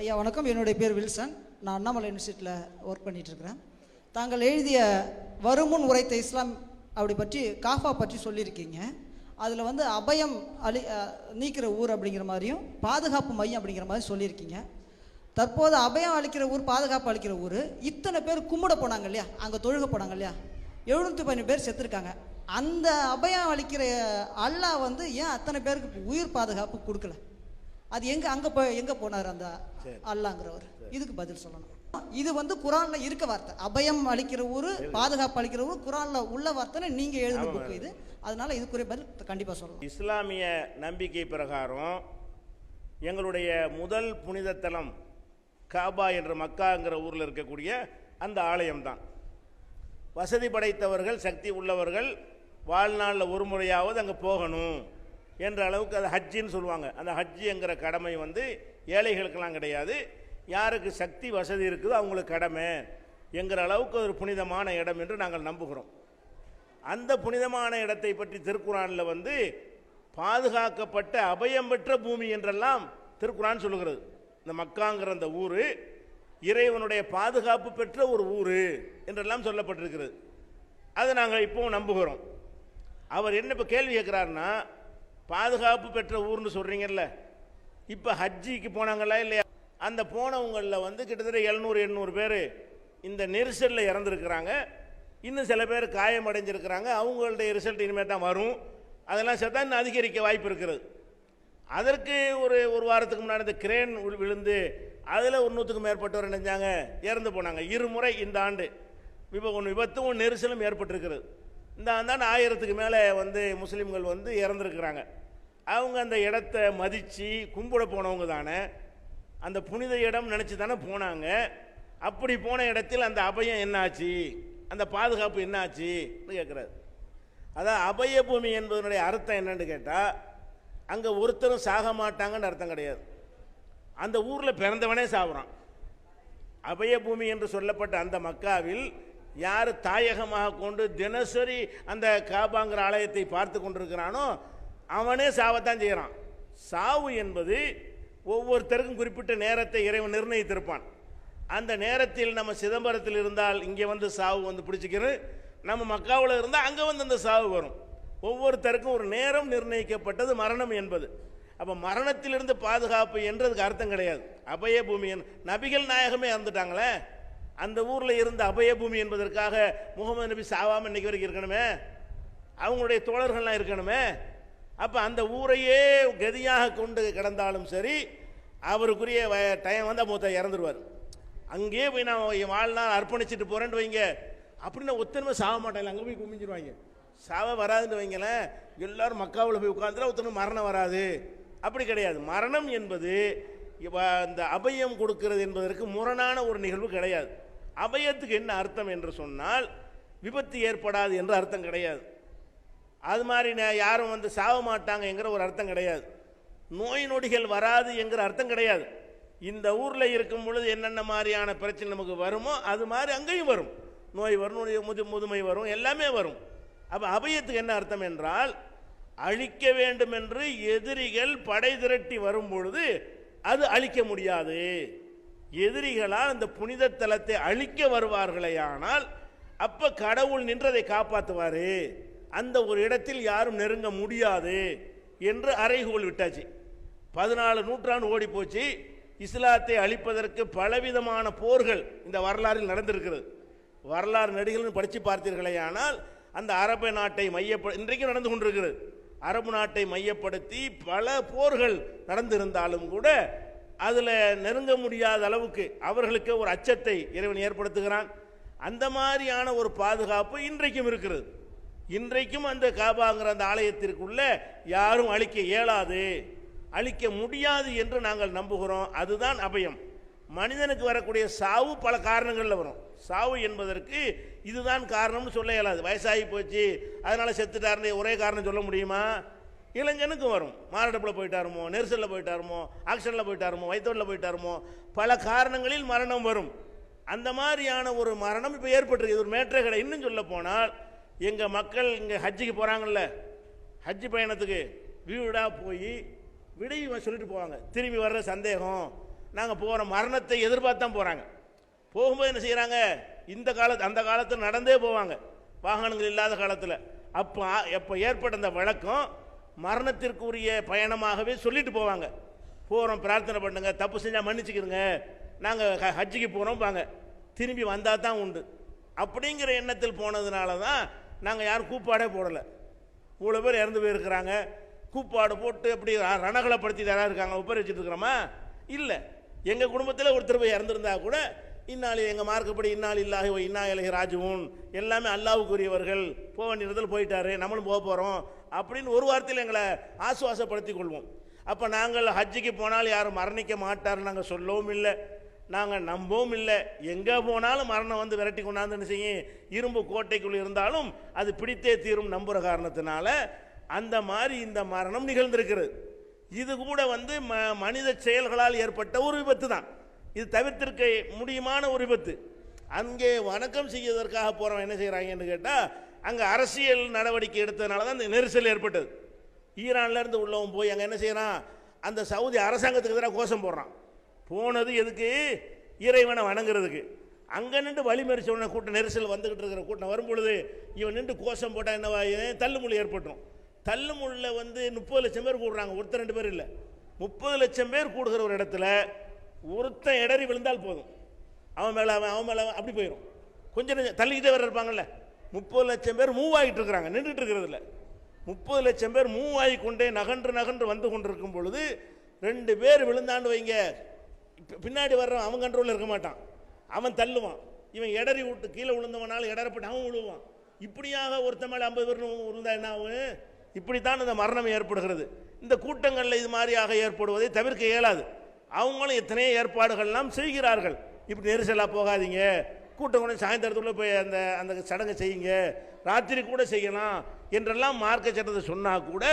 ஐயா வணக்கம். என்னுடைய பேர் வில்சன். நான் அண்ணாமலை யூனிவர்சிட்டியில் ஒர்க் பண்ணிகிட்ருக்கிறேன் தாங்கள் எழுதிய வருமுன் உரைத்த இஸ்லாம் அப்படி பற்றி காஃபா பற்றி சொல்லியிருக்கீங்க. அதில் வந்து அபயம் அழி நீக்கிற ஊர் அப்படிங்கிற மாதிரியும் பாதுகாப்பு மையம் அப்படிங்கிற மாதிரி சொல்லியிருக்கீங்க. தற்போது அபயம் அளிக்கிற ஊர் பாதுகாப்பு அளிக்கிற ஊர் இத்தனை பேர் கும்பிட போனாங்க இல்லையா? அங்கே தொழுக போனாங்க இல்லையா? எழுநூற்றி பதினஞ்சு பேர் செத்துருக்காங்க. அந்த அபயம் அளிக்கிற அல்லாஹ் வந்து ஏன் அத்தனை பேருக்கு உயிர் பாதுகாப்பு கொடுக்கல? அது எங்க அங்க போய் எங்க போனார் அந்த அல்லாங்கிறவர்? இதுக்கு பதில் சொல்லணும். இது வந்து குரான்ல இருக்க வார்த்தை. அபயம் அளிக்கிற ஊரு பாதுகாப்பு அளிக்கிற ஊர் குரான்ல உள்ள வார்த்தைன்னு நீங்க எழுதின புக் இது. அதனால இதுக்குரிய பதில் கண்டிப்பா சொல்லணும். இஸ்லாமிய நம்பிக்கை பிரகாரம் எங்களுடைய முதல் புனித தலம் காபா என்ற மக்காங்கிற ஊரில் இருக்கக்கூடிய அந்த ஆலயம்தான். வசதி படைத்தவர்கள் சக்தி உள்ளவர்கள் வாழ்நாளில் ஒரு முறையாவது அங்கே போகணும். என்ற அளவுக்கு அது ஹஜ்ஜின்னு சொல்லுவாங்க. அந்த ஹஜ்ஜி என்கிற கடமை வந்து ஏழைகளுக்கெல்லாம் கிடையாது. யாருக்கு சக்தி வசதி இருக்குதோ அவங்களுக்கு கடமை என்கிற அளவுக்கு ஒரு புனிதமான இடம் என்று நாங்கள் நம்புகிறோம். அந்த புனிதமான இடத்தை பற்றி திருக்குறானில் வந்து பாதுகாக்கப்பட்ட அபயம் பெற்ற பூமி என்றெல்லாம் திருக்குறான் சொல்லுகிறது. இந்த மக்காங்கிற அந்த ஊர் இறைவனுடைய பாதுகாப்பு பெற்ற ஒரு ஊர் என்றெல்லாம் சொல்லப்பட்டிருக்கிறது. அதை நாங்கள் இப்போவும் நம்புகிறோம். அவர் என்ன இப்போ கேள்வி கேட்குறாருன்னா பாதுகாப்பு பெற்ற ஊர்னு சொல்கிறீங்கல்ல இப்போ ஹஜ்ஜிக்கு போனாங்களா இல்லையா? அந்த போனவங்களில் வந்து கிட்டத்தட்ட எழுநூறு எண்ணூறு பேர் இந்த நெரிசலில் இறந்துருக்கிறாங்க. இன்னும் சில பேர் காயமடைஞ்சிருக்கிறாங்க அவங்களுடைய ரிசல்ட் இனிமேல் தான் வரும். அதெல்லாம் சேர்த்தா இன்னும் அதிகரிக்க வாய்ப்பு இருக்கிறது. அதற்கு ஒரு ஒரு வாரத்துக்கு முன்னாடி இந்த கிரேன் விழுந்து அதில் ஒரு நூற்றுக்கும் மேற்பட்டவர் நினைஞ்சாங்க இறந்து போனாங்க. இருமுறை இந்த ஆண்டு. விப ஒன்று விபத்தும் நெரிசலும் ஏற்பட்டிருக்கிறது. இந்த ஆண்டாண்டு ஆயிரத்துக்கு மேலே வந்து முஸ்லீம்கள் வந்து இறந்துருக்குறாங்க. அவங்க அந்த இடத்த மதித்து கும்பிட போனவங்க தானே. அந்த புனித இடம் நினச்சி தானே போனாங்க. அப்படி போன இடத்தில் அந்த அபயம் என்னாச்சு? அந்த பாதுகாப்பு என்னாச்சு? கேட்குறாரு. அதான் அபய பூமி என்பதனுடைய அர்த்தம் என்னன்னு கேட்டால் அங்கே ஒருத்தரும் சாக மாட்டாங்கன்னு அர்த்தம் கிடையாது. அந்த ஊரில் பிறந்தவனே சாகுறான் அபய பூமி என்று சொல்லப்பட்ட அந்த மக்காவில் யார் தாயகமாக கொண்டு தினசரி அந்த காபாங்கிற ஆலயத்தை பார்த்து கொண்டிருக்கிறானோ அவனே சாவத்தான் செய்கிறான் சாவு என்பது ஒவ்வொருத்தருக்கும் குறிப்பிட்ட நேரத்தை இறைவன் நிர்ணயித்திருப்பான். அந்த நேரத்தில் நம்ம சிதம்பரத்தில் இருந்தால் இங்கே வந்து சாவு வந்து பிடிச்சிக்கிறது நம்ம மக்காவில் இருந்தால் அங்கே வந்து அந்த சாவு வரும். ஒவ்வொருத்தருக்கும் ஒரு நேரம் நிர்ணயிக்கப்பட்டது மரணம் என்பது. அப்போ மரணத்திலிருந்து பாதுகாப்பு என்றதுக்கு அர்த்தம் கிடையாது. அபய பூமியன் நபிகள் நாயகமே இறந்துட்டாங்களே அந்த ஊரில் இருந்த அபயபூமி என்பதற்காக முகமது நபி சாவாமல் இன்னைக்கு வரைக்கும் இருக்கணுமே? அவங்களுடைய தோழர்கள்லாம் இருக்கணுமே? அப்போ அந்த ஊரையே கதியாக கொண்டு கிடந்தாலும் சரி அவருக்குரிய டைம் வந்து மூத்த இறந்துருவார். அங்கேயே போய் நான் என் வாழ்நாள் அர்ப்பணிச்சுட்டு போகிறேன்ட்டு வைங்க. அப்படின்னா ஒத்தனமே சாக மாட்டாங்க அங்கே போய் குமிஞ்சிருவாங்க. சாவ வராதுன்னு வைங்களேன். எல்லாரும் மக்காவில் போய் உட்காந்துட்டா ஒத்தனை மரணம் வராது. அப்படி கிடையாது. மரணம் என்பது இந்த அபயம் கொடுக்கிறது என்பதற்கு முரணான ஒரு நிகழ்வு கிடையாது. அபயத்துக்கு என்ன அர்த்தம் என்று சொன்னால் விபத்து ஏற்படாது என்று அர்த்தம் கிடையாது. அது மாதிரி யாரும் வந்து சாக மாட்டாங்க என்கிற ஒரு அர்த்தம் கிடையாது. நோய் நொடிகள் வராது என்கிற அர்த்தம் கிடையாது. இந்த ஊரில் இருக்கும் பொழுது என்னென்ன மாதிரியான பிரச்சனை நமக்கு வருமோ அது மாதிரி அங்கேயும் வரும். நோய் வரும் முது முதுமை வரும் எல்லாமே வரும். அப்போ அபயத்துக்கு என்ன அர்த்தம் என்றால் அழிக்க வேண்டும் என்று எதிரிகள் படை திரட்டி வரும் பொழுது அது அழிக்க முடியாது. எதிரிகளால் அந்த புனித தலத்தை அழிக்க வருவார்களேயானால் அப்ப கடவுள் நின்றதை காப்பாற்றுவாரு அந்த ஒரு இடத்தில் யாரும் நெருங்க முடியாது என்று அறைகோல் விட்டாச்சு. பதினாலு நூற்றாண்டு ஓடி போச்சு இஸ்லாத்தை அழிப்பதற்கு பலவிதமான போர்கள் இந்த வரலாறில் நடந்திருக்கிறது. வரலாறு நடிகர்கள் படித்து பார்த்தீர்களேயானால் அந்த அரபு நாட்டை மையப்ப இன்றைக்கும் நடந்து கொண்டிருக்கிறது. அரபு நாட்டை மையப்படுத்தி பல போர்கள் நடந்திருந்தாலும் கூட அதில் நெருங்க முடியாத அளவுக்கு அவர்களுக்கு ஒரு அச்சத்தை இறைவன் ஏற்படுத்துகிறான். அந்த மாதிரியான ஒரு பாதுகாப்பு இன்றைக்கும் இருக்கிறது. இன்றைக்கும் அந்த காபாங்கிற அந்த ஆலயத்திற்குள்ள யாரும் அழிக்க இயலாது. அழிக்க முடியாது என்று நாங்கள் நம்புகிறோம். அதுதான் அபயம். மனிதனுக்கு வரக்கூடிய சாவு பல காரணங்களில் வரும். சாவு என்பதற்கு இதுதான் காரணம்னு சொல்ல இயலாது. வயசாகி போச்சு. அதனால செத்துட்டாருன்னு ஒரே காரணம் சொல்ல முடியுமா? இளைஞனுக்கும் வரும். மாரடைப்பில் போயிட்டாருமோ நெரிசலில் போயிட்டாருமோ ஆக்சிடென்ட்ல போயிட்டாருமோ வயிற்றோடில் போயிட்டாருமோ பல காரணங்களில் மரணம் வரும். அந்த மாதிரியான ஒரு மரணம் இப்போ ஏற்பட்டிருக்கு. ஒரு மேற்றே கடை இன்னும் சொல்ல போனால் எங்கள் மக்கள் இங்கே ஹஜ்ஜுக்கு போகிறாங்கல்ல ஹஜ்ஜு பயணத்துக்கு வீடாக போய் விடை சொல்லிட்டு போவாங்க. திரும்பி வர்ற சந்தேகம். நாங்கள் போகிற மரணத்தை எதிர்பார்த்து தான் போகிறாங்க போகும்போது என்ன செய்கிறாங்க இந்த காலத்து அந்த காலத்தில் நடந்தே போவாங்க. வாகனங்கள் இல்லாத காலத்தில். அப்போ எப்போ ஏற்பட்ட அந்த வழக்கம் மரணத்திற்குரிய பயணமாகவே சொல்லிட்டு போவாங்க. போகிறோம் பிரார்த்தனை பண்ணுங்க தப்பு செஞ்சால் மன்னிச்சுக்கிறங்க நாங்கள் ஹஜ்ஜிக்கு போகிறோம் பாங்க திரும்பி வந்தால் தான் உண்டு. அப்படிங்கிற எண்ணத்தில் போனதுனால தான் நாங்கள் யாரும் கூப்பாடே போடலை. இவ்வளோ பேர் இறந்து போயிருக்கிறாங்க. கூப்பாடு போட்டு அப்படி ர- ரணகலப்படுத்தி தராக இருக்காங்க. உப்பர் இல்லை. எங்கள் குடும்பத்தில் ஒருத்தர் போய் இறந்துருந்தா கூட இந்நாள் எங்கள் மார்க்கப்படி இந்நாள் இல்லாஹி ஓ இன்னா இலகி ராஜுவும் எல்லாமே அல்லாவுக்குரியவர்கள். போக வேண்டிய இடத்துல போயிட்டாரு. நம்மளும் போக போகிறோம் அப்படின்னு ஒரு வார்த்தையில் எங்களை ஆசுவாசப்படுத்தி கொள்வோம் அப்போ நாங்கள் ஹஜ்ஜிக்கு போனால் யாரும் மரணிக்க மாட்டார் நாங்கள் சொல்லவும் இல்லை. நாங்கள் நம்பவும் இல்லை. எங்கே போனாலும் மரணம் வந்து விரட்டி கொண்டாந்து என்ன செய்யும்? இரும்பு கோட்டைக்குள் இருந்தாலும் அது பிடித்தே தீரும் நம்புகிற காரணத்தினால அந்த மாதிரி இந்த மரணம் நிகழ்ந்திருக்கிறது. இது கூட வந்து ம மனித செயல்களால் ஏற்பட்ட ஒரு விபத்து தான். இது தவிர்த்திருக்க முடியுமான ஒரு விபத்து. அங்கே வணக்கம் செய்வதற்காக போகிறவன் என்ன செய்கிறாங்கன்னு கேட்டால் அங்கே அரசியல் நடவடிக்கை எடுத்ததுனால தான் இந்த நெரிசல் ஏற்பட்டது. ஈரான்லேருந்து உள்ளவன் போய் அங்கே என்ன செய்கிறான் அந்த சவுதி அரசாங்கத்துக்கு எதிராக கோஷம் போடுறான். போனது எதுக்கு? இறைவனை வணங்குறதுக்கு. அங்கே நின்று வழிமறிச்ச உடனே கூட்டம் நெரிசல் வந்துக்கிட்டு இருக்கிற கூட்டம் வரும்பொழுது இவன் நின்று கோஷம் போட்டால் என்னவா தள்ளுமுள்ளு ஏற்பட்டுரும். தள்ளுமுள்ளில் வந்து முப்பது லட்சம் பேர் கூடுறாங்க. ஒருத்தர் ரெண்டு பேர் இல்லை. முப்பது லட்சம் பேர் கூடுகிற ஒரு இடத்துல ஒருத்தன் இடறி விழுந்தால் போதும். அவன் மேலே அவன் அவன் மேலே அவன் அப்படி போயிடும் கொஞ்சம் நெஞ்சம் தள்ளிக்கிட்டே வர இருப்பாங்கல்ல. முப்பது லட்சம் பேர் மூவ் ஆகிட்டு இருக்கிறாங்க. நின்றுட்டு இருக்கிறதுல. முப்பது லட்சம் பேர் மூவ் ஆகி கொண்டே நகன்று நகன்று வந்து கொண்டிருக்கும் பொழுது ரெண்டு பேர் விழுந்தாண்டு வைங்க. பின்னாடி வர்றவன் அவன் கண்ட்ரோலில் இருக்க மாட்டான். அவன் தள்ளுவான். இவன் இடறி விட்டு கீழே விழுந்தவனால இடறப்பட்டு அவன் விழுவான். இப்படியாக ஒருத்த மேலே ஐம்பது பேர் விழுந்தா என்ன ஆகும்? இப்படித்தான் இந்த மரணம் ஏற்படுகிறது. இந்த கூட்டங்களில் இது மாதிரியாக ஏற்படுவதை தவிர்க்க இயலாது. அவங்களும் எத்தனையோ ஏற்பாடுகள்லாம் செய்கிறார்கள். இப்படி நெரிசலாக போகாதீங்க. கூட்டம் கூட சாயந்தரத்துக்குள்ளே போய் அந்த அந்த சடங்கை செய்யுங்க ராத்திரி கூட செய்யலாம் என்றெல்லாம் மார்க்க சட்டத்தை சொன்னால் கூட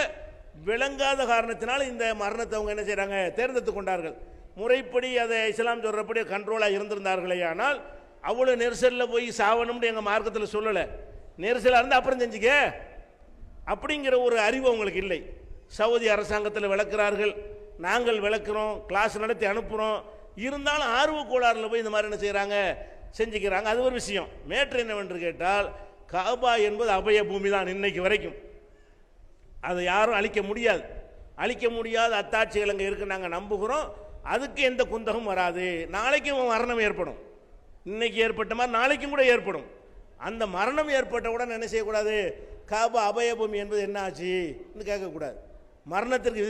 விளங்காத காரணத்தினால் இந்த மரணத்தை அவங்க என்ன செய்கிறாங்க தேர்ந்தெடுத்து கொண்டார்கள். முறைப்படி அதை இஸ்லாம் சொல்கிறபடி கண்ட்ரோலாக இருந்திருந்தார்களே ஆனால் அவ்வளோ நெரிசலில் போய் சாவணும்னு எங்கள் மார்க்கத்தில் சொல்லலை. நெரிசலாக இருந்தால் அப்புறம் செஞ்சுக்க. அப்படிங்கிற ஒரு அறிவு அவங்களுக்கு இல்லை. சவுதி அரசாங்கத்தில் விளக்குறார்கள். நாங்கள் விளக்குறோம் கிளாஸ் நடத்தி அனுப்புகிறோம் இருந்தாலும் ஆர்வ கோளாறுல போய் இந்த மாதிரி என்ன செய்கிறாங்க செஞ்சுக்கிறாங்க. அது ஒரு விஷயம். மேட்ரு என்னவென்று கேட்டால் காபா என்பது அபய பூமி தான் இன்னைக்கு வரைக்கும். அதை யாரும் அழிக்க முடியாது. அழிக்க முடியாத அத்தாட்சிகள் அங்கே இருக்கு நாங்கள் நம்புகிறோம். அதுக்கு எந்த குந்தகம் வராது. நாளைக்கும் மரணம் ஏற்படும். இன்னைக்கு ஏற்பட்ட மாதிரி நாளைக்கும் கூட ஏற்படும். அந்த மரணம் ஏற்பட்டவுடன் என்ன செய்யக்கூடாது? காபா அபய பூமி என்பது என்ன ஆச்சு கேட்கக்கூடாது. மரணத்திற்கு